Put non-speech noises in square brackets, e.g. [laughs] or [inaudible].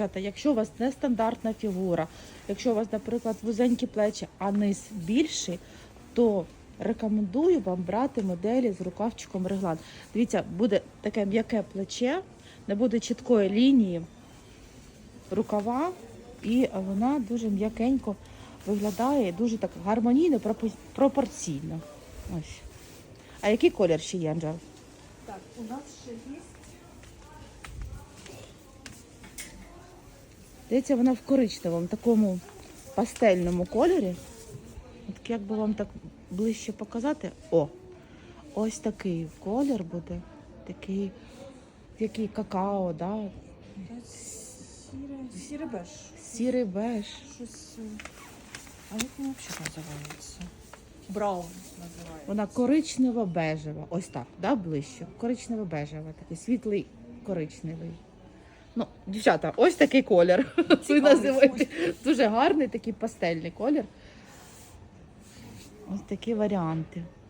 Дівчата, якщо у вас нестандартна фігура, якщо у вас, наприклад, вузенькі плечі, а низ більший, то рекомендую вам брати моделі з рукавчиком реглан. Дивіться, буде таке м'яке плече, не буде чіткої лінії рукава, і вона дуже м'якенько виглядає, дуже так гармонійно, пропорційно. Ось. А який колір ще є, Анжел? Так, у нас ще є. Здається, вона в коричневому, такому пастельному кольорі. От як би вам так ближче показати? О! Ось такий колір буде. Такий, який какао, да? Сіре беж. сірий беж. Щось. е, А як воно взагалі називається? Браун називається. Вона коричнево-бежева. Ось так, да, ближче. Коричнево-бежева, такий світлий коричневий. Ну, дівчата, ось такий колір. Ви [laughs] Цікавий називаєте. Дуже гарний такий пастельний колір. Ось такі варіанти.